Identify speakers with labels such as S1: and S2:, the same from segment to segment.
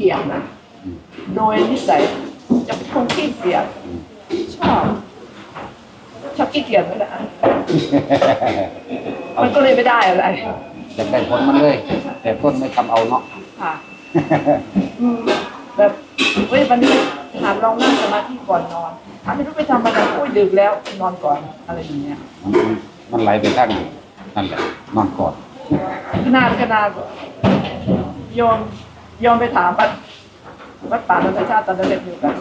S1: เกียจนะ
S2: อืม
S1: โดยนิสัยจะเป็นคนขี้เกียจ
S2: อืม
S1: ชอบชอบขี้เกียจไหมล่ะมันก็เลยไม่ได้อะไร
S2: จะได้ผลมันเลย แต่ต้นไม่ทำเอาเนาะ
S1: ค่ะอืมแบบเฮ้ยวันนี้ถามลองนั่งสมาธิก่อนนอนถามไม่รู้ไปทำอะไรอุ้ยดึกแล้วนอนก่อนอะไรอย่างเงี้ย
S2: มันมันมันไหลไปทางนั่นแหละนอนกอด
S1: ขนาดขนาดโยม โยมไปถามวัดวัดป่าธรรมชาติตอนนั้นเรียนอยู่กัน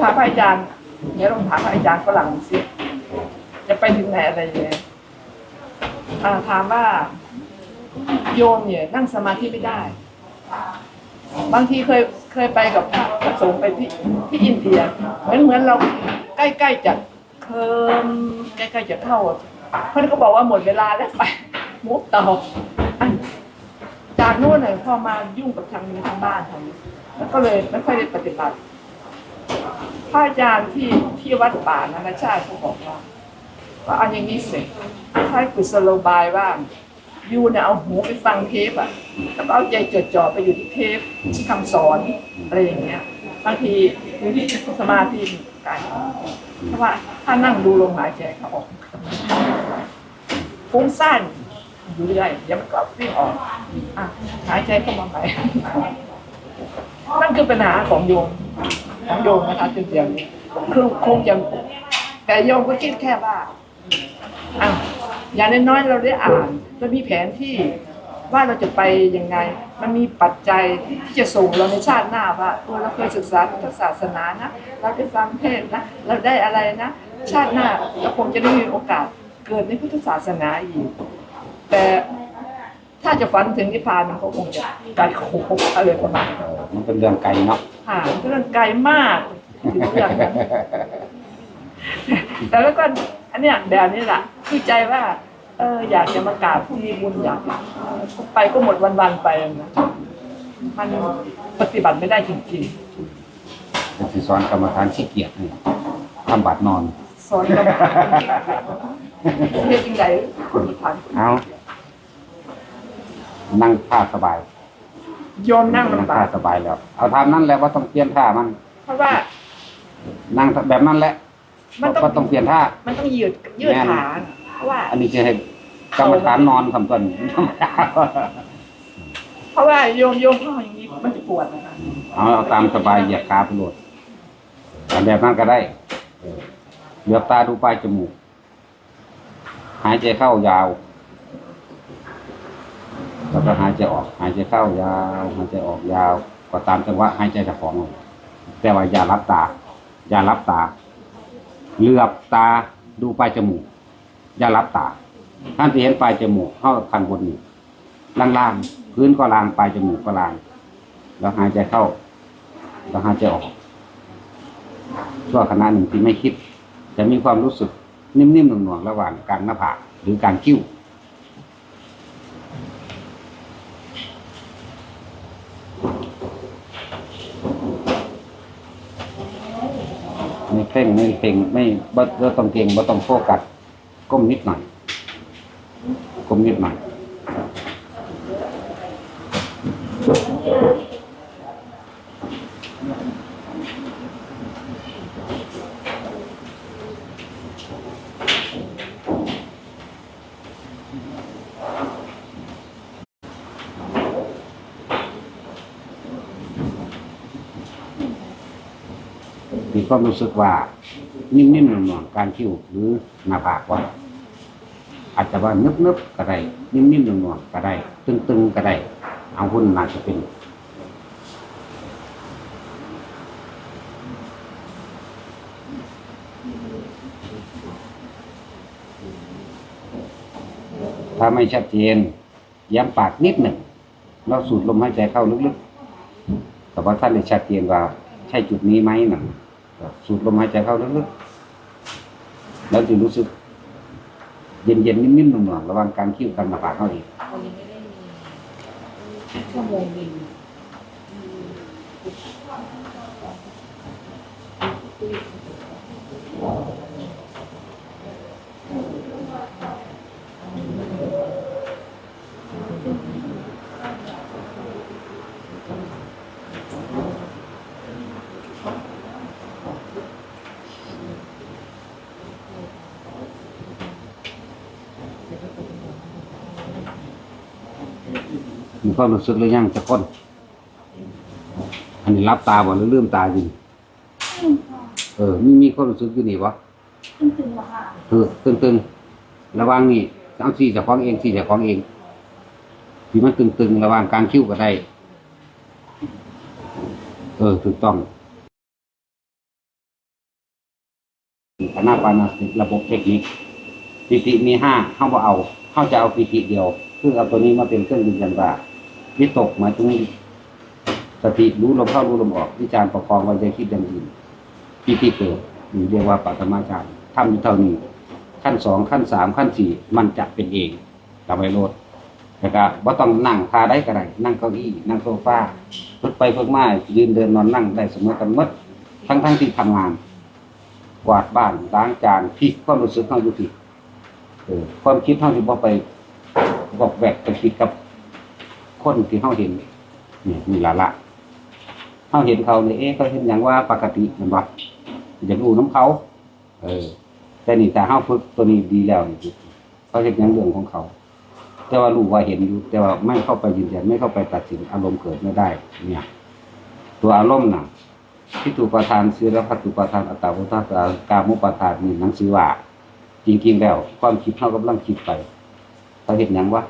S1: ถามพระอาจารย์เดี๋ยวลองถามพระอาจารย์ฝรั่งสิจะไปถึงไหนอะไรอย่างเงี้ยอ่าถามว่า โยมเนี่ยนั่งสมาธิไม่ได้ บางทีเคยเคยไปกับพระสงฆ์ไปที่ที่อินเดียเหมือนเหมือนเราใกล้ๆจะเคิมใกล้ๆจะเข้าเพื่อนก็บอกว่าหมดเวลาแล้วไปมุกต่อ อันจากนู้นเลยพอมายุ่งกับทางนี้ทางบ้านทางนี้แล้วก็เลยไม่ค่อยได้ปฏิบัติพระอาจารย์ที่ที่วัดป่านานาชาติเขาบอกว่าว่าเอาอย่างนี้สร็จใช้กุศโลบายว่ายูเนี่ยเอาหูไปฟังเทปอะแล้วก็เอาใจจดจ่อไปอยู่ที่เทปที่คำสอนอะไรอย่างเงี้ยบางทีอยู่ที่สมาธิกายเพราะว่าถ้านั่งดูลมหายใจเขาออกฟุ้งซ่าน อยู่เรื่อยเดี๋ยวมันก็วิ่งออกอะหายใจเข้ามาใหม่นั่นคือปัญหาของโยมของโยมนะคะจุดเดียวนี้คือคงจะแต่โยมก็คิดแค่ว่าอะอย่างน้อยๆเราได้อ่านเรามีแผนที่ว่าเราจะไปยังไง มันมีปัจจัยที่จะส่งเราในชาติหน้าว่าเออเราเคยศึกษาพุทธศาสนานะ เราได้ฟังเทศน์นะเราได้อะไรนะ ชาติหน้าเราคงจะได้มีโอกาสเกิดในพุทธศาสนาอีก แต่ถ้าจะฝันถึงนิพพานมันก็คงจะไกลโคกอะไรประมาณนั้น
S2: มันเป็นเรื่องไกลเนาะ
S1: ค่ะเรื่องไกลมากถึงเรื่องนั้นแต่แล้วก็อันเนี้ยแบบนี้แหละคือใจว่า เอออยากจะมากราบผู้มีบุญอยากไปก็หมดวันๆไปนะมันปฏิบัติไม่ได้จริง
S2: จะสิสอนกรรมฐานขี้เกียจนี่ทำบัตรนอน
S1: ๆสอนกรรมฐานเรียกจริงใจคนมีพัน
S2: เอา นั่งท่าสบาย
S1: โยมนั่งลำบา
S2: ท่ากสบายแล้ว เอาทำนั่นแหละว่าต้องเปลี่ยนท่ามัน
S1: เพราะว่า
S2: นั่งแบบนั้นแหละ
S1: มันต้อง
S2: ว่าต้องเปลี่ยนท่า
S1: มันต้องยืดยืดขาเพราะว่า
S2: อันนี้จะให้กรรมฐานนอนคำต้นธรรมดา
S1: เพราะว่าโยมโยมเข้าอย่างนี้มันจะปวดนะคะ
S2: เอาเอาตามสบายเหยียดขาไปโหลดทำแบบนั้นก็ได้เหลือบตาดูปลายจมูก หายใจเข้ายาว แล้วก็หายใจออก หายใจเข้ายาวหายใจออกยาวก็ตามจังหวะหายใจจะของลงแต่ว่าอย่ารับตา อย่ารับตาเหลือบตาดูปลายจมูก อย่ารับตาท่านที่เห็นปลายจมูกเข้าข้างบนนี่ล่างๆพื้นก็ล่างปลายจมูกก็ล่าง แล้วหายใจเข้า แล้วหายใจออกชั่วขณะหนึ่งที่ไม่คิด จะมีความรู้สึกนิ่มๆหน่วงๆระหว่างกลางหน้าผากหรือกลางคิ้ว ไม่เพ่งไม่เพ่งไม่บ่ต้องเก่งบ่ต้องโฟกัสก้มนิดหน่อยก้มนิดหน่อย ความรู้สึกว่า นิ่มๆหน่วงๆการคิ้วหรือหน้าผากว่า อาจจะว่านึบๆก็ได้นิ่มๆหน่วงๆก็ได้ ตึงๆก็ได้ เอาหุ้นน่าจะเป็นถ้าไม่ชัดเจนย้ำปากนิดหนึ่งเราสูดลมหายใจเข้าลึกๆ แต่ว่าท่านได้ชัดเจนว่าใช่จุดนี้ไหมนะ สูดลมหายใจเข้าลึกๆแล้วจะรู้สึก เย็นๆนิ่มๆหน่วงๆระวังการคิ้วการหน้าผากเข้าอีก
S3: วันนี้ไม่ได้มีชั่วโมงบิน
S2: น มี ความรู้สึกหรือยังจะคนอันนี้รับตาบ่หรือลืมตาอยู่นี่เออมีมีความรู้สึกอยู่นี่วะ
S3: ตึงๆเหรอคะ
S2: เออตึงๆระวังนี่เอาสีจะคล้องเองสีจะคล้องเองที่มันตึงๆระวังกลางคิ้วก็ได้เออถูกต้องอนาปานาสติระบบเทคนิคปิติมีห้าเข้าบ่เอา เข้าจะเอาปิติเดียว คือเอาตัวนี้มาเป็นเครื่องยืนยันว่า วิตกหมายถึงสติรู้ลมเข้ารู้ลมออกวิจาร์ประคองไว้ใจคิดอย่างอื่นปิติเกิดนี่เรียกว่าปัตมาจารย์ทำอยู่เท่านี้ ขั้นสองขั้นสามขั้นสี่มันจะเป็นเองจำไวโลดแล้วก็บ่ต้องนั่งทาได้ก็ได้นั่งเก้าอี้นั่งโซฟาฝึกไปฝึกมายืนเดินนอนนั่งได้เสมอกันมดทั้งทั้งที่ทำงานกวาดบ้านล้างจานพลิกความรู้สึกเข้าอยู่ที่เออความคิดเท่าที่บ่ไปบอกแวกไปคิดกับ คนที่เฮาเห็นนี่มีละละเฮาเห็นเขาเนี่ยเอ๊ะเขาเห็นอย่างว่าปกติแมันบ่อยากรู้น้ำเขา เออ แต่นี่แต่เฮาฝึกตัวนี้ดีแล้วนี่เขาเห็นอย่างเรื่องของเขา แต่ว่ารู้ว่าเห็นอยู่ แต่ว่าไม่เข้าไปยืนยันไม่เข้าไปตัดสินอารมณ์เกิดไม่ได้ เนี่ย ตัวอารมณ์น่ะพิจุปทานศีลพัตุปทานอัตตาวุฒากามุปทานนี่หนังสือว่า จริงๆแล้ว ความคิดเท่ากับลังคิดไปเขาเห็นอย่างว่า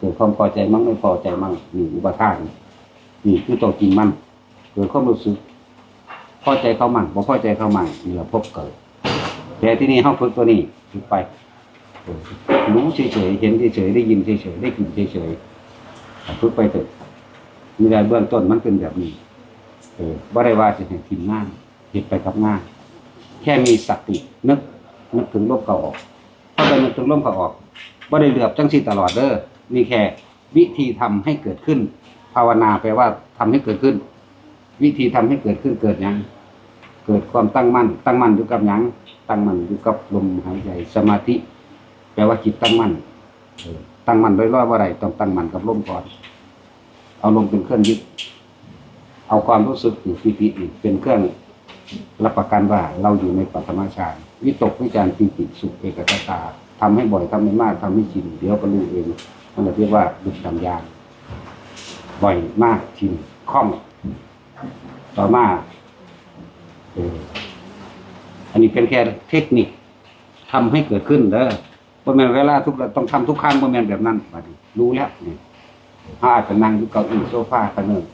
S2: เกิดความพอใจมั่งไม่พอใจมั่งนี่อุปทานนี่คือตัวจริงมั่นเกิดความรู้สึกพอใจเข้ามั่งบ่พอใจเข้ามั่งนี่แหละพบเกิด แต่ที่นี่ห้องฝึกตัวนี้ฝึกไปรู้เฉยๆเห็นเฉยๆได้ยินเฉยๆได้กลิ่นเฉยๆฝึกไปเถอะมีอะไรเบื้องต้นมันเป็นแบบนี้เออบ่ได้ว่าจะเห็นทีมงานเห็นไปกับงานแค่มีสตินึกนึกถึงลมเขาออกพอไปนึกถึงลมเขาออกบ่ได้เหลือบจังสีตลอดเด้อ มีแค่วิธีทำให้เกิดขึ้น ภาวนาแปลว่าทำให้เกิดขึ้น วิธีทำให้เกิดขึ้นเกิดยังเกิดความตั้งมั่น ตั้งมั่นอยู่กับยังตั้งมั่นอยู่กับลมหายใจสมาธิ แปลว่าจิตตั้งมั่นตั้งมั่นโดยรอบว่าไรต้องตั้งมั่นกับลมก่อน เอาลมเป็นเครื่องยึดเอาความรู้สึกอยู่ปิติเป็นเครื่องรับประกันว่าเราอยู่ในปัตมาฌานวิตกวิจารปิติสุขเอกคตาทำให้บ่อยทำให้มากทำให้ชินเดี๋ยวก็รู้เองนั่นเรียกว่าดุจทำยางบ่อยมากชินคล่อง ต่อมาเอออันนี้เป็นแค่เทคนิคทำให้เกิดขึ้นเด้อบ่แม่นเวลาทุกต้องทำทุกครั้งบ่แม่นแบบนั้นบัดนี้รู้แล้วนี่ถ้าอาจจะนั่งอยู่เก้าอี้โซฟาก็เนิ่น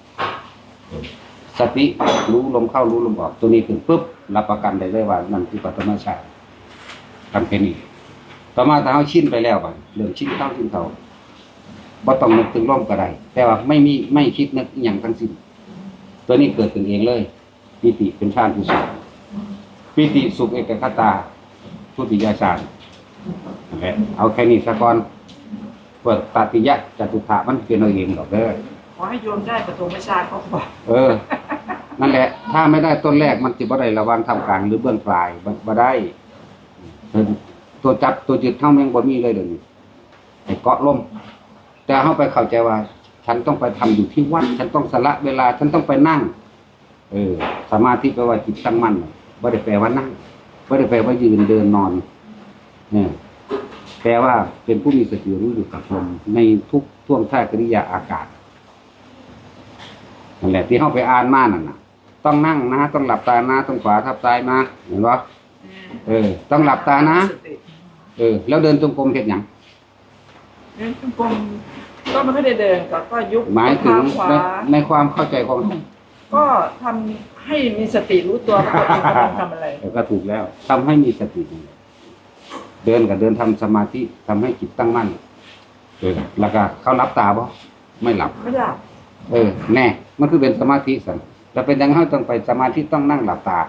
S2: สติรู้ลมเข้ารู้ลมออก ตัวนี้ถึงปุ๊บรับประกันได้เลยว่านั่นคือปัตมาชาทำแค่นี้ต่อมาถ้าเขาชินไปแล้วบัดเรื่องชินเข้าชินเขา บ่ต้องนึกถึงลมก็ได้แต่ว่าไม่มีไม่คิดนึกอหย่างทั้งสิ้นตัวนี้เกิดขึ้นเองเลยปิติเป็นฌานที่สุดปิติสุขเอกคตาทุติยฌานนั่นแหละเอาแค่นี้ซะก่อนเปิดตติยะจตุถะมันเป็นเอาเองดอกเด้อ
S1: ขอให้โยมได้ประตูประชาเขาบอก
S2: เออ นั่นแหละ ถ้าไม่ได้ต้นแรกมันจะบ่ได้ระวังทำกลางหรือเบื้องปลายบ่บ่ได้เออตัวจับตัวจึดเท่ายังบ่มีเลยเดี๋ยวนี้ไอ้เกาะล่ม แต่เข้าไปเข้าใจว่า ฉันต้องไปทำอยู่ที่วัด ฉันต้องสละเวลา ฉันต้องไปนั่ง เออ สมาธิแปลว่าจิตตั้งมั่นบ่ได้แปลว่านั่งบ่ได้แปลว่ายืนเดินนอน เนี่ยแปลว่าเป็นผู้มีสติรู้อยู่กับลมในทุกท่วงท่ากริยาอากาศนั่นแหละที่เข้าไปอ่านมานั่นนะต้องนั่งนะ ต้องหลับตานะ ต้องขวาทับซ้ายนะเห็นปะเออ ต้องหลับตานะ เออ แล้วเดินจงกรมเห็นอย่าง
S1: เดินจงกรมก็ไม่ได้เดินก็ก็ยุบ
S2: หมายถึง
S1: ขวา
S2: ในในความเข้าใจของ
S1: ก็ทำให้มีสติรู้ตัวว่าตัวเองกำลังทำอะไร
S2: เออก็ถูกแล้วทำให้มีสตินั่นแหละเดินกับเดินทำสมาธิทำให้จิตตั้งมั่นเออแล้วก็เขารับตาบ่ไม่หลับ
S1: ไม่หลับ
S2: เออแน่ มันคือเป็นสมาธิสันแต่เป็นอยังไงต้องไปสมาธิต้องนั่งหลับตา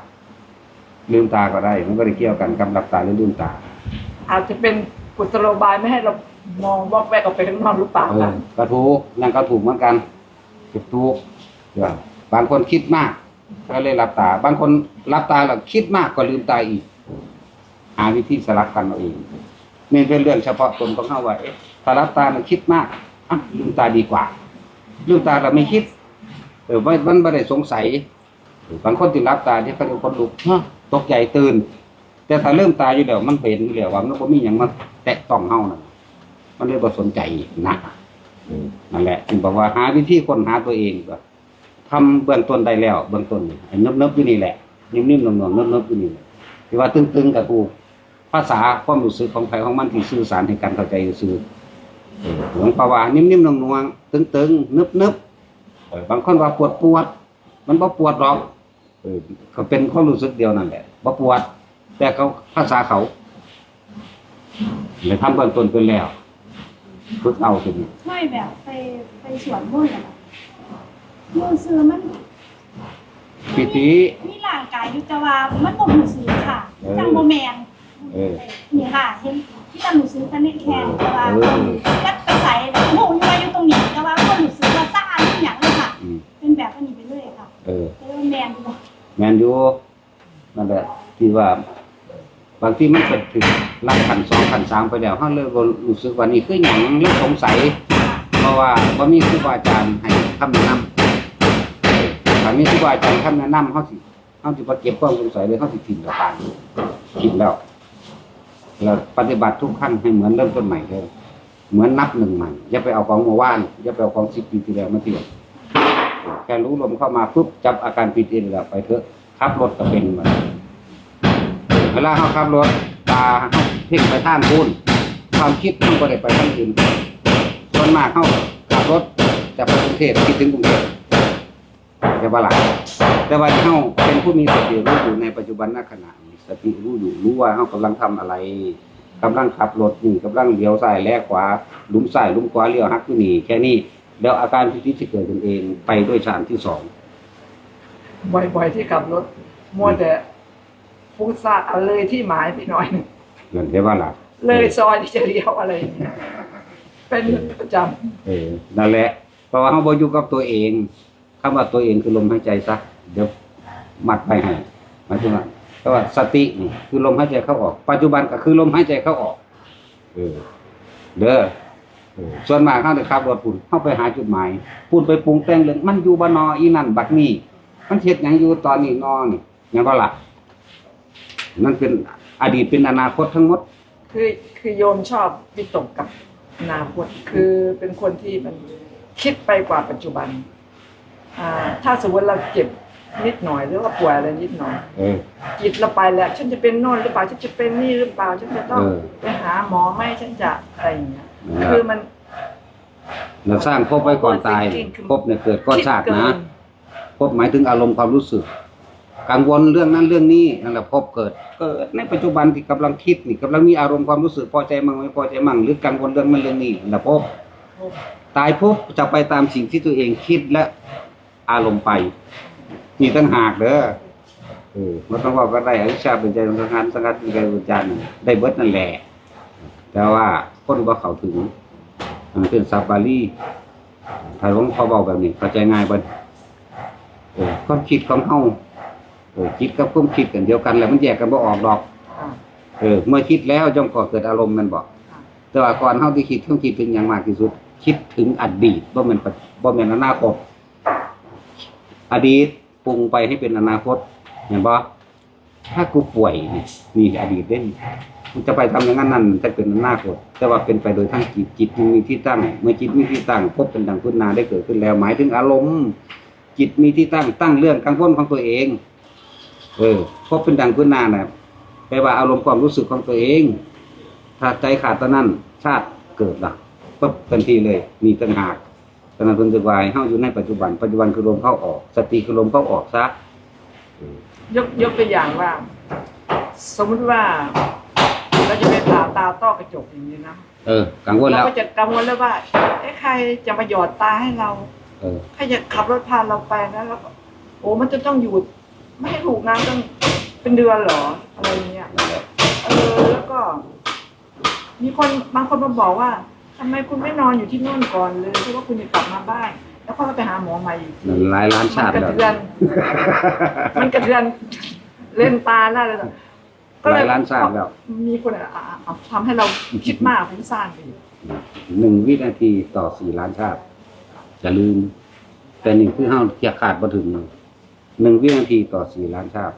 S2: ลืมตาก็ได้ มันก็ได้เกี่ยวกันกับหลับตาหรือลืมตา
S1: อาจจะเป็นกุศโลบายไม่ให้เรา มองวอกแวกออกไปข้างนอกหรือเปล่า
S2: เออ
S1: ล่ะ
S2: ก็ถูกนั่นก็ถูกเหมือนกันถูกถูกเดี๋ยวบางคนคิดมาก ก็เลยหลับตา บางคนหลับตาแล้วคิดมากก็ลืมตาอีกหาวิธีสลับกันเอาเองนี่เป็นเรื่องเฉพาะตนของเขาว่าเอ๊ะถ้าหลับตามันคิดมากอะลืมตาดีกว่าลืมตาเราไม่คิดเออมันมันไม่ได้สงสัยเออบางคนที่หลับตาที่เขาเรียกคนลุกฮะตกใจตื่น แต่ถ้าเริ่มตาอยู่แล้วมันเห็นอยู่แล้วว่ามันก็มีอย่างมาแตะต้องเฮานะ มันเลยบ่สนใจนะเออนั่นแหละจึงบอกว่าหาวิธีค้นหาตัวเองก็ทำเบื้องต้นได้แล้ว เบื้องต้นนี่ไอ้นบๆอยู่นี่แหละ นิ่มๆหน่วงๆนบๆอยู่นี่แหละที่ว่าตึงๆกับกูภาษาความรู้สึกของใครของมันที่สื่อสารให้กันเข้าใจซื่อเออหลวงพ่อว่านิ่มๆหน่วงๆตึงๆนึบๆเออบางคนว่าปวดปวดๆมันบ่ปวดหรอกเออเขาเป็นความรู้สึกเดียวนั่นแหละบ่ปวด แต่เขาภาษาเขาเลยทำเบื้องต้นเป็นแล้ว ฝึกเอาเป็น
S4: ไม่แบบไปไปสวนมุ่นต์อะค่ะมือซื้อมัน
S2: ปิติ
S4: มีร่างกายอยู่แต่ว่ามันบ่หูซื้อค่ะ
S2: เออ
S4: จังบ่แมน
S2: เออ
S4: นี่ค่ะ เห็นที่ตาหนูซื้อกันนี่แค่แต่ว่า
S2: เออ
S4: ยัดไปใส่หูอยู่ว่าอยู่ตรงนี้แต่ว่าบ่หนูซื้อว่าซ่าทุกอย่างเลยค่ะ
S2: อืม
S4: เป็นแบบอันนี้ไปเลยค่ะ
S2: เออ
S4: แต่ว่าแมนอยู่บ่
S2: แมนยูนั่นแหละที่ว่า บางที่มันเป็นถึงลักขันสองขันสามไปแล้วเขาเลยรู้สึกว่านี่คืออย่างเรื่องสงสัย เพราะว่าบ่มีครูบาอาจารย์ให้คำแนะนำถ้ามีครูบาอาจารย์คำแนะนำเขาสิเขาสิบ่เก็บความสงสัยเลยเขาสิทิ้งกับปานทิ้งแล้วแล้วปฏิบัติทุกขั้นให้เหมือนเริ่มต้นใหม่เลยเหมือนนับหนึ่งใหม่อย่าไปเอาของเมื่อวานอย่าไปเอาของสิบปีที่แล้วมาเทียบแค่รู้ลมเข้ามาปุ๊บจับอาการปิดเองแล้วไปเถอะขับรถก็เป็นมือน เวลาเขาขับรถตาเขาเพ่งไปท่านพูนความคิดมันก็ได้ไปทางอื่นส่วนมากเข้าขับรถจะไปกรุงเทพคิดถึงกรุงเทพจะว่าหลักแต่ว่าเข้าเป็นผู้มีสติรู้อยู่ในปัจจุบันณขณะนี้สติรู้อยู่รู้ว่าเขากำลังทำอะไรกำลังขับรถนี่กำลังเลี้ยวซ้ายแลกขวาลุมซ้ายลุมขวาเลี้ยวหักขึ้นนี่แค่นี้แล้วอาการที่จะเกิดขึ้นเองไปด้วยฌานที่สอง
S1: บ่อยๆที่ขับรถมัวแต่ ฟุ้งซ่านเอาเลยที่หมายไปหน่อยหนึ่ง
S2: เงินได้ว่าหลัก
S1: เลยซอยที่จะเลี้ยวอะไรอย่างเงี้ยเป็นประจ
S2: เออนั่นแหละ เพราะว่าเขาบอยู่กับตัวเองคำว่าตัวเองคือลมหายใจซะเดี๋ยวมัดไปให้หมายถึงว่าเพราะว่าสตินี่คือลมหายใจเข้าออก ปัจจุบันก็คือลมหายใจเข้าออก เออ เด้อเออส่วนมากเขาจะขับรถปุ่นเข้าไปหาจุดหมายปุ่นไปปรุงแต่งเรื่องมันอยู่บานออีนั่นบักนี่มันเฮ็ดหยังอยู่ตอนนี้นอนี่ยังก็ล่ะ นั่นเป็นอดีตเป็นอนาคตทั้งหมดำ
S1: คือคือโยมชอบวิตกกับอนาคตคือเป็นคนที่มันคิดไปกว่าปัจจุบันอ่าถ้าสมมติเราเจ็บนิดหน่อยหรือว่าป่วยอะไรนิดหน่อย
S2: เออ
S1: จิตเราไปแล้ว ฉันจะเป็นโน่นหรือเปล่าฉันจะเป็นนี่หรือเปล่าฉันจะต้อง
S2: เออ
S1: ไปหาหมอไหมฉันจะอะไรอย่างเงี้ย
S2: นั่นแหละ
S1: คือมัน
S2: เราสร้างภพไว้ก่อนตาย
S1: จริงๆคือ
S2: ภพเนี่ยเกิดก้อนชาติ
S1: คิด
S2: นะ
S1: เกิ
S2: ภพหมายถึงอารมณ์ความรู้สึก กังวลเรื่องนั้นเรื่องนี้นั่นแหละภพเกิดเกิดในปัจจุบันที่กำลังคิดนี่กำลังมีอารมณ์ความรู้สึกพอใจมั่งไม่พอใจมั่งหรือกังวลเรื่องนั้นเรื่องนี้นั่นแหละภพตายภพจะไปตามสิ่งที่ตัวเองคิดและอารมณ์ไปนี่ตั้งหากเด้อเออมันต้องว่าก็ได้อวิชชาเป็นใจของสังขารสังขารเป็นใจวิญญาณได้เบิดนั่นแหละแต่ว่าคนว่าเขาถึงมันเป็นซาบาลีถ้าหลงพ่อบอกแบบนี้เข้าใจง่ายเบ่เออความคิดของเฮา ออคิดกับความคิดกันเดียวกัน แล้วมันแยกกันบ่ออกดอก
S1: อ่า
S2: เออ เมื่อคิดแล้วย่อมก่อเกิดอารมณ์แมันบอกแต่ว่าก่อนเฮาที่คิดต้องคิดถึงอย่างมากที่สุด คิดถึงอดีตบ่แม่นปัจบ่แม่นอนาคตอดีตปรุงไปให้เป็นอนาคตเห็นบ่ถ้ากูป่วยนี่นี่อดีตเด้นกูจะไปทำอย่างนั้นนั่นจะเป็นอนาคตแต่ว่าเป็นไปโดยทางจิตจิตมีที่ตั้ง เมื่อจิตมีที่ตั้งพบเป็นดังพุทนาได้เกิดขึ้นแล้ว หมายถึงอารมณ์ จิตมีที่ตั้งตั้งเรื่องกังวลของตัวเอง เออพบเป็นดังพื้นนาน่ะแปลว่าอารมณ์ความรู้สึกของตัวเอง ถ้าใจขาดตอนนั้น ชาติเกิดละปุ๊บทันทีเลย มีตั้งหากตอนนั้นเพิ่นจะวายเฮาอยู่ในปัจจุบัน ปัจจุบันคือลมเข้าออก สติคือลมเข้าออกซะเออย
S1: กยกตัวอย่างว่า สมมติว่าเราจะไปผ่าตาต้อกระจกอย่างนี้นะ
S2: เออกังวล
S1: เรา
S2: แล้ว
S1: ก็จะกังวลแล้วว่าเอ๊ะใครจะมาหยอดตาให้เรา
S2: เออ
S1: ใครจะขับรถพาเราไปนะแล้วก็โอ้มันจะต้องอยู่ ไม่ให้ถูกน้ำต้องเป็นเดือนเหรออะไรเงี้ย
S2: นั่นแหละ
S1: เออแล้วก็ มีคนบางคนมาบอกว่าทำไมคุณไม่นอนอยู่ที่นู่นก่อนเลยเพราะว่าคุณจะกลับมาบ้านแล้วค่อยไปหาหมอใหม่อีกที
S2: นั่นหลายล้านชาติ
S1: มันก
S2: แล้
S1: ระ
S2: ว
S1: เทือน มันกระเทือนเล่นตาหน้าเลยนะก็
S2: ห
S1: เล
S2: ลายยล้านชาติแล้ว
S1: มีคนอะอะอะทำให้เราคิดมากฟุ้งซ่านไปอีก
S2: หนึ่งวินาทีต่อสี่ล้านชาติจะลืม แต่หนึ่งคือเฮาจะขาดบ่ถึง หนึ่งวินาทีต่อสี่ล้านชาติ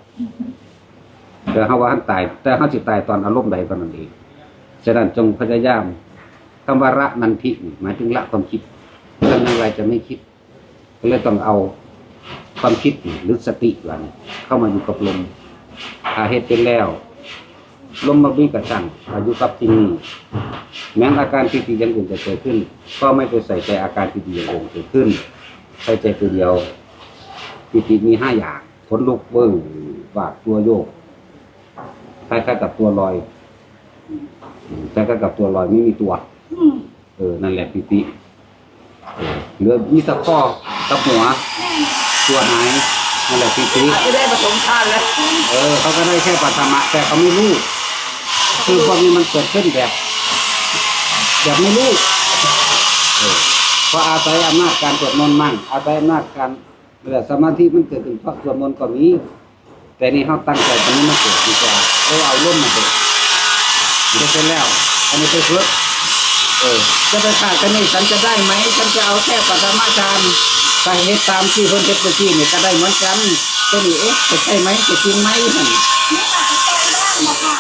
S2: แต่เฮาว่าท่านตาย แต่เฮาสิตายตอนอารมณ์ใดตอนนั้นเองฉะนั้นจงพยายามคำว่าระนันทินี่หมายถึงละความคิดเรื่องอะไรจะไม่คิด ก็เลยต้องเอาความคิดหรือสติว่านี่เข้ามาอยู่กับลมอาเหตุเป็นแล้ว ลมมาบีกระชังอายุกับที่นี่แม้อาการที่ดีอย่างอื่นจะเกิดขึ้น ก็ไม่ไปใส่ใจอาการที่ดีอย่างอื่นเกิดขึ้นใส่ใจตัวเดียว ปิติมีห้าอย่างขนลุกเบิ้งบาดตัวโยกคล้ายๆกับตัวลอยอืมคล้ายๆกับตัวลอยไม่มีตัว
S4: อืม
S2: เออ นั่นแหละปิติเออเหลือมีแตะข้อกับหัว ตัวหายนั่นแหละปิติ
S1: ไม่ได้ผสมชาติแล้ว
S2: เออเขาก็ได้แค่ปัตมะแต่เขาไม่รู้คือพวกนี้มันเกิดขึ้นแบบ แบบไม่รู้เออเพราะอาศัยอำนาจการสวดมนต์มั่งอาศัยอำนาจการ เรือสมาธิมันเกิดขึ้นเพราะสวดมนต์ก็มีแต่นี่เขาตั้งใจตรงนี้มันเกิดดีกว่าเออเอาล่มมาเกิดไม่เป็นแล้ว อันนี้ไปฝึกเออจะไปขาดกันนี่ฉันจะได้ไหมฉันจะเอาแค่ปัตมาจารย์ไปเฮ็ดตามที่เพิ่นเฮ็ดไปที่นี่ก็ได้เหมือนกันตัวนี้เอ๊ะจะใช่ไหมจะจริงไหมหั่น
S4: นี่อาจจะโตได้บ่ค่ะ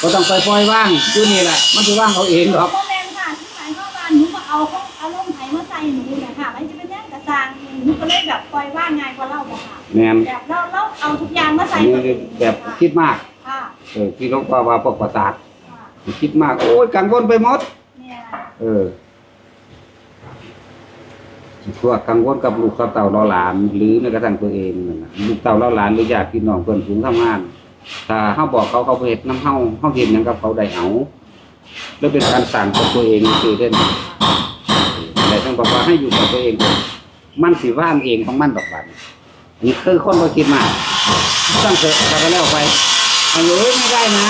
S2: ก็ต้องไปปล่อยว่างอยู่นี่แหละมันสิว่างเขาเองดอก
S4: พ่อแม่ค่ะที่หมายความว่าหนูมาเอาของอารมณ์ไทยมาใส่หนูเนี่ยค่ะมันจะเป็นแน่กระซางหนู ก็เลยแบบปล่อยว่างง่ายกว่าเราบ่ค่ะ
S2: แม่น
S4: แบบเราเราเอาทุกอย่างมาใส่
S2: อัน
S4: ตัวเอ
S2: นี้
S4: ง
S2: แบบคิดมาก
S4: ค่ะ
S2: เออที่เขาว่าว่าพวกประสาท
S4: ค่ะ
S2: คิดมาก โอ้ยกังวลไปหมด
S4: เนี่ย
S2: เออพวกกังวลกับลูกกับเต่าเราหลาน หรือแม้กระทั่งตัวเองนั่นน่ะลูกเต่าเราหลานหรือญาติพี่น้องเพื่อนฝูงทำงาน ถ้าเฮาบอกเขาเขาบ่เฮ็ดน้ำเฮาเฮาเห็นหยังกับเขาได้เอาแล้วเป็นการสั่งกับตัวเองคือเด่นแต่ต้องบอกว่าให้อยู่กับตัวเองก่อน มันสิว่างเองของมันดอกบัดนี่คือคนบ่คิดมากตั้งเถอะแล้วก็แล้วไปเอาอยู่เอ้ยไม่ได้นะ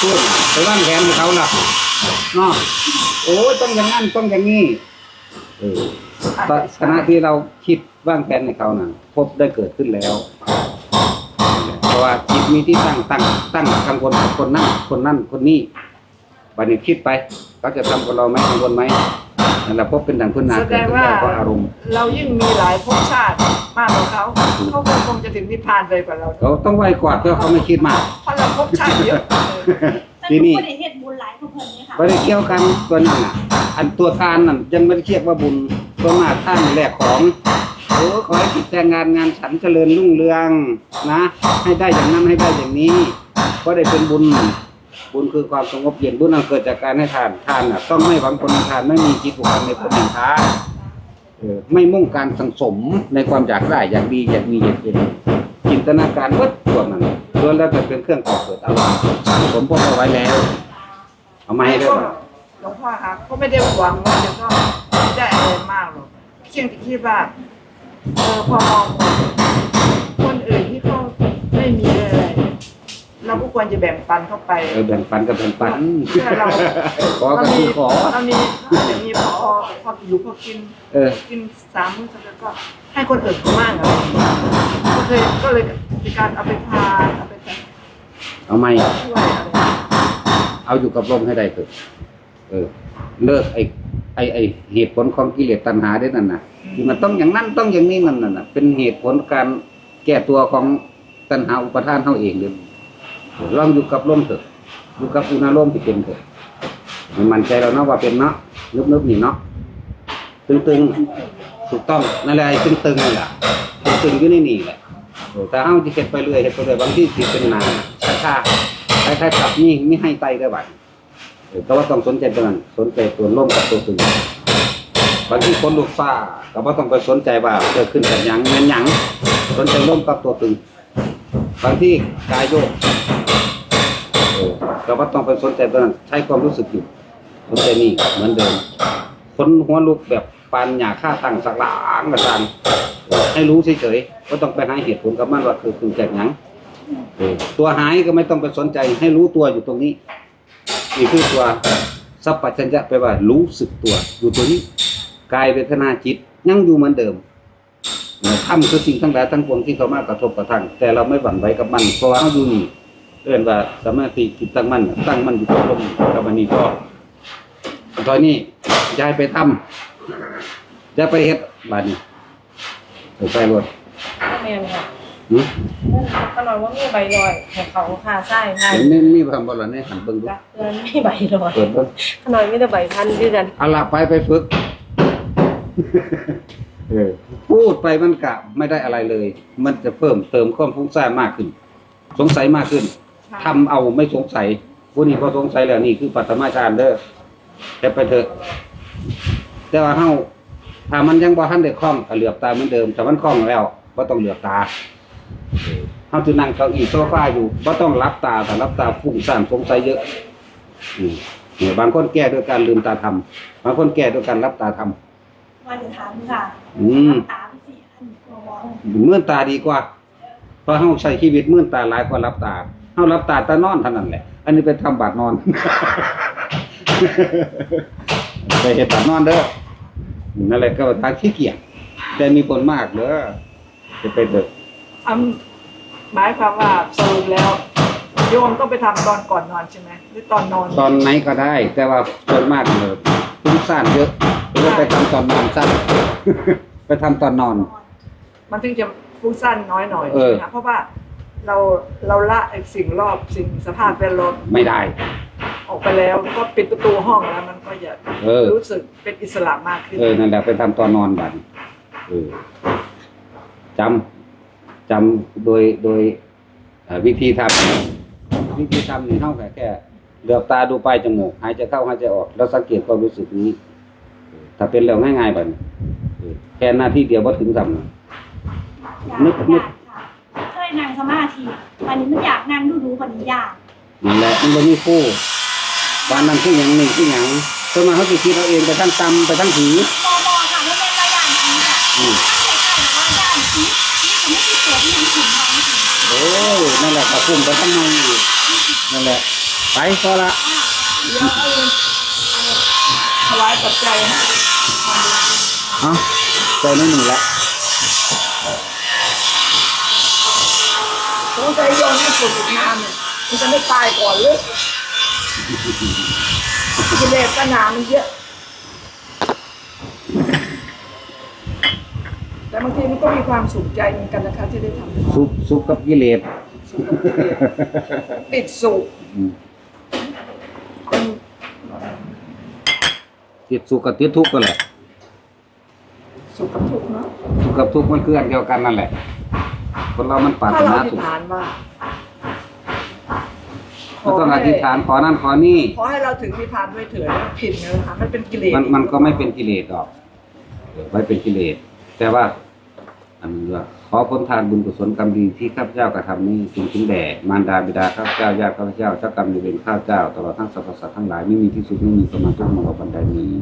S2: พูดไปว่างแผนให้เขาล่ะเนาะโอ้ยต้องอย่างนั้นต้องอย่างนี้เออขณะที่เราคิดว่างแผนให้เขานั้นพบได้เกิดขึ้นแล้ว เพราะว่าจิตมีที่ตั้งตั้งตั้งกังวลกับคนนั่นคนนั่นคนนี้บัดนี้คิดไปเขาจะทำกับเราไหมกังวลไหม นั่นแหละพบเป็นดังคุณนา
S1: แส
S2: เกิ
S1: ด
S2: ด
S1: ง
S2: ขึ้น
S1: ว่า
S2: แล้วเพราะอารมณ์
S1: เรายิ่งมีหลายภพชาติมากกว่าเขาเขาก็คงจะถึงนิพพานเลยกว่าเรา
S2: เขาต้องไหวกอดเพื่อเขาไม่คิดมาก
S1: เพราะเราภพชาติเยอะเออ
S4: แต่
S2: ที่
S4: หนู
S2: นี่
S4: บ่ได้เฮ็ดบุญหลายกว่าเพิ่นนี่ค่ะ
S2: ไม่ได้เกี่ยวกันตัวนั้นน่ะ อันตัวทานนั่นยังไม่ได้เรียกว่าบุญตัวมาท่านแรกของโอ้ขอให้กิจแต่งงานงานฉันเจริญรุ่งเรืองนะ ให้ได้อย่างนั้นให้ได้อย่างนี้ ก็ได้เป็นบุญ บุญคือความสงบเย็นบุญนั้นเกิดจากการให้ทานทานน่ะต้องไม่หวังผลทานไม่มีจิตผูกพันในผลแห่งทานไม่มุ่งการสังสมในความอยากได้อยากดีอยากมีอยากเป็นจินตนาการวัดตัวมันล้วนแล้วแต่เป็นเครื่องก่อเกิดอารมณ์ผมพกเอาไว้แล้ว เอามาให้ด้วย
S1: หลวงพ่อคะก็ไม่ได้หวังว่าจะต้องได้อะไรมากหรอกเพียงแต่คิดว่าเออพอมองคนอื่นที่เขาไม่มีอะไร เราก็ควรจะแบ่งปันเข้าไป
S2: เออแบ่งปันกับแบ่งปัน
S1: เพื่อเรา
S2: ขอก็คือขอ
S1: เรามีเราจะมีพอพออยู่พอกิน
S2: เออ
S1: กินสามมื้อแล้วก็ให้คนอื่นเขามากอะไรอย่างเงี้ยก็เคยก็เลยมีการเอาไปทานเอาไป
S2: เอาไม่
S1: ช่วยอะไรอย่างเงี้ย
S2: เอาอยู่กับลมให้ได้เถอะเออ เลิกไอ้ไอ้ไอ้เหตุผลของกิเลสตัณหาได้นั่นน่ะที่มันต้องอย่างนั้นต้องอย่างนี้นั่นน่ะ เป็นเหตุผลการแก้ตัวของตัณหาอุปทานเท่าเองเลย ลองอยู่กับลมเถอะอยู่กับอุณหภูมิที่เป็นเถอะมันมั่นใจแล้วเนาะว่าเป็นเนาะนึบๆนี่เนาะตึงๆถูกต้องนั่นแหละไอ้ตึงนี่แหละตึงๆอยู่ในนี่แหละเออแต่เฮาสิเฮ็ดไปเรื่อยเฮ็ดไปเรื่อยบางทีสิดเป็นหนาช้าๆคล้ายๆกับนี่มีให้ไตได้บัดเออแต่ว่าต้องสนใจตัวนั้นสนใจตัวลมกับตัวตึงบางที่คนลูกฟ้าก็บ่าต้องไปสนใจว่าเกิดขึ้นจากหยังแม่นยังสนใจลมกับตัวตึงบางที่กายโยก เออก็บ่ต้องไปสนใจตัวนั้นใช้ความรู้สึกอยู่สนใจนี่เหมือนเดิมคนหัวลุกแบบปานหญ้าค่าตั้งสักหลางกระซังให้รู้เฉยๆก็ต้องไปหาเหตุผลกับมันว่าคือคือจากหยังตัวหายก็ไม่ต้องไปสนใจให้รู้ตัวอยู่ตรงนี้นี่คือตัวสัพพัญญะแปว่ารู้สึกตัวอยู่ตัวนี้กายเวทนาจิตยังอยู่เหมือนเดิมทำคือสิ่งทั้งหลายทั้งปวงที่เขามากระทบกระทั่งแต่เราไม่หวั่นไหวกับมันเพราะว่าเราอยู่นี่ เรียนว่าสมาธิจิตตั้งมั่นตั้งมั่นอยู่กับลมกับมันนี่ก็ ตอนนี้ย้ายไปทำจะไปเฮ็ดบาดนี้ไปใส่รถ
S3: แมนค่ะ
S2: หือ
S3: ขนอยว่ามีใบลอยของเขาค่ะใช่ค่ะ
S2: เห็นนี่นี่ทำบ่ล่ะเนี่ยหันเบิ่งดู
S3: เดือนมีใบลอย
S2: เปิดเบิ่ง
S3: ขนอยมีแต่ใบพันธุ์ด้วยกัน
S2: เอาล่ะไปไปฝึกเออพูดไปมันกะไม่ได้อะไรเลย มันจะเพิ่มเติมความฟุ้งซ่านมากขึ้น สงสัยมากขึ้น ทำเอาไม่สงสัยผู้นี้ก็สงสัยแล้วนี่คือปัตมาฌานเด้อแต่ไปเถอะ แต่ว่าเฮาถ้ามันยังบ่ทันได้คล่องก็เหลือบตาเหมือนเดิมแต่มันคล่องแล้วบ่ต้องเหลือบตาเฮาจะนั่งเก้าอี้โซฟาอยู่บ่ต้องรับตาถ้ารับตาฟุ้งซ่านสงสัยเยอะอืมเนี่ยบางคนแก้ด้วยการลืมตาทำบางคนแก้ด้วยการรับตาทำ
S4: ว่าจะถามค่ะ
S2: อืม
S4: ตามสิอันตัวบอล
S2: มื่นตาดีกว่า เพราะเฮาใช้ชีวิตมื่นตาหลายกว่ารับตา เฮารับตาแตานอนเท่านั้นแหละ อันนี้เป็นทำบาดนอน ไปเห็ดบาดนอนเด้อ นั่นแหละก็ทางขี้เกียจแต่มีผลมากเด้อจะไปเด้อ
S1: อันหมายความว่าสรุปแล้ว โยมต้องไปทำตอนก่อนนอนใช่ไหมหรือตอนนอน
S2: ตอนไหนก็ได้ แต่ว่าส่วนมากเลยฟุ้งซ่านเยอะก็ไปทำตอนนอนสั้น ไปทำตอนนอน
S1: มันถึงจะฟุ้งซ่านน้อยหน่อย
S2: เออ
S1: ใช่ไหมคะเพราะว่า เราเราละไอ้สิ่งรอบสิ่งสภาพแวดล้อม
S2: ไม่ได้
S1: ออกไปแล้วก็ปิดประตูห้องแล้วมันก็จะ
S2: เออ
S1: รู้สึกเป็นอิสระมากขึ้น
S2: เออ นั่นแหละไปทำตอนนอนบัดนี้เออจำจำโดยโดยเอ่อวิธีทำวิธีทำนี่เท่ากับแค่เหลือบตาดูปลายจมูกหายใจเข้าหายใจออก แล้วสังเกตความรู้สึกนี้เออถ้าเป็นแล้วง่ายๆบัดนี้เออแค่หน้าที่เดียวว่าถึงทำนะ
S4: อยาก
S2: นึกนึ
S4: อกยากค่ะเคย นั่งสมาธิวันนี้มันอยากนั่งดูดูวันนี้ยาก
S2: นั่นแหละมันบ่มีคู่วันนั้นคืออย่างนี้คืออย่างส่วนมากเขาจะคิดเอาเองไปทั้งตำไปทั้งผี
S4: บอบอค่ะไม่เป็นระยะนี้ค่ะ
S2: อืม
S4: ตั้งใจค่ะว่าย่านนี้นี่เขาไม่ติดตัวที่ยังถึงเราไม่ถึง
S2: โอ้ยนั่นแหละตะคุ่มไปทั้งในอีกนั่นแหละไปพอละ
S1: เดี๋ยวเอาถวายปัจจัยให้
S2: เอาใจนิดหนึ่งละ
S1: สงสัยโยมไม่ฝึกอีกนานเนี่ยมันจะไม่ตายก่อนหรือกิเลสตัณหามันเยอะ แต่บางทีมันก็มีความสุขใจเหมือนกันนะคะที่ได้ทำ
S2: ซุปซุปกับกิเลส
S1: ติดสุข
S2: อืม
S1: เป็น
S2: ติดสุขกับติดทุกข์ก็แหละ
S1: สุขกับทุกข์เนาะ
S2: สุขกับทุกข์มันคืออันเดียวกันนั่นแหละ คนเรามันปราร
S1: ถ้า
S2: ถ
S1: เรา
S2: นา
S1: อธิ
S2: สุ
S1: ษ
S2: ข
S1: ฐานว่า
S2: ก็ต้องอธิษฐานขอนั่นขอนี่
S1: ขอให้เราถึงนิพพานด้วยเถิดมันผิดไงนะคะมันเป็นกิเลส
S2: มันมันก็ไม่เป็นกิเลสหรอกเออไม่เป็นกิเลส แต่ว่า อันนี้ว่าขอผลทานบุญกุศลกรรมดีที่ข้าพเจ้ากระทำนี้จงถึงแด่มารดาบิดาข้าพเจ้าญาติข้าพเจ้าเจ้ากรรมในายเวรข้าพเจ้าตลอดทั้งสรรพสัตว์ทั้งหลายไม่มีที่สุดไม่มีประมาณทุกมรบันใดนี้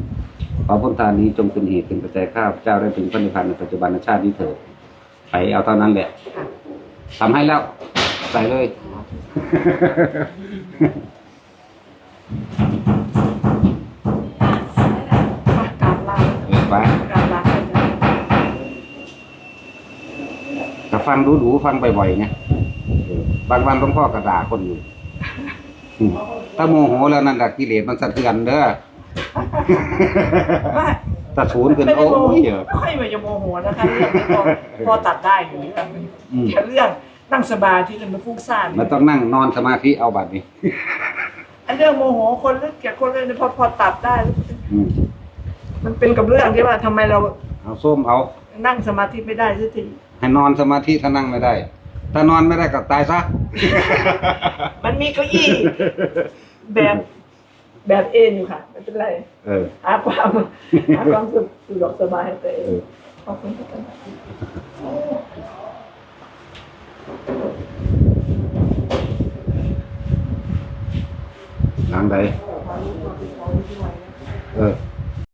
S2: ขอผลทานนี้จงเป็นเหตุเป็นปัจจัยข้าพเจ้าได้ถึงพระนิพพานในปัจจุบันชาตินี้เถิด ไปเอาเท่านั้นแหละทำให้แล้ว ใส่เลย
S1: กราบลา
S2: ไป
S1: กราบลาอาจารย์
S2: แต่ฟังดูดูๆฟังบ่อยๆไงเออบางวันหลวงพ่อกระด่าคนอยู่อืมถ้าโมโหแล้วนั่นแหละกิเลสมันสะเทือนเด้อ
S1: ไม่
S2: ตะชูนขึ้น
S1: ไม่ได้
S2: โอ้
S1: โมโห
S2: ยเยอะ
S1: ไม่ค่อยมาจะโมโหนะคะเรื่องนี้พอพอตัดได้อยู่เรื่องนึง
S2: อืม
S1: แต่เรื่องนั่งสบายที่จะมาฟุ้งซ่าน
S2: มันต้องนั่งนอนสมาธิเอาบัดนี้
S1: อันเรื่องโมโหคนเรื่องเกลียดคนเรื่องนี้พอพอตัดได้
S2: อืม
S1: มันเป็นกับเรื่องที่ว่าทำไมเรา
S2: เอาส้มเอา
S1: นั่งสมาธิไม่ได้สักที
S2: ให้นอนสมาธิถ้านั่งไม่ได้ ถ้านอนไม่ได้ก็ตายซะ
S1: มันมีเก้าอี้แบบ แบบเอ็นอยู่ค่ะไม่เป็นไร
S2: เออ
S1: หาความหาความสะดวกสบายให้ตัวเอ
S2: เองอ
S1: ขอบคุณค่ะ
S2: หลังใดเออ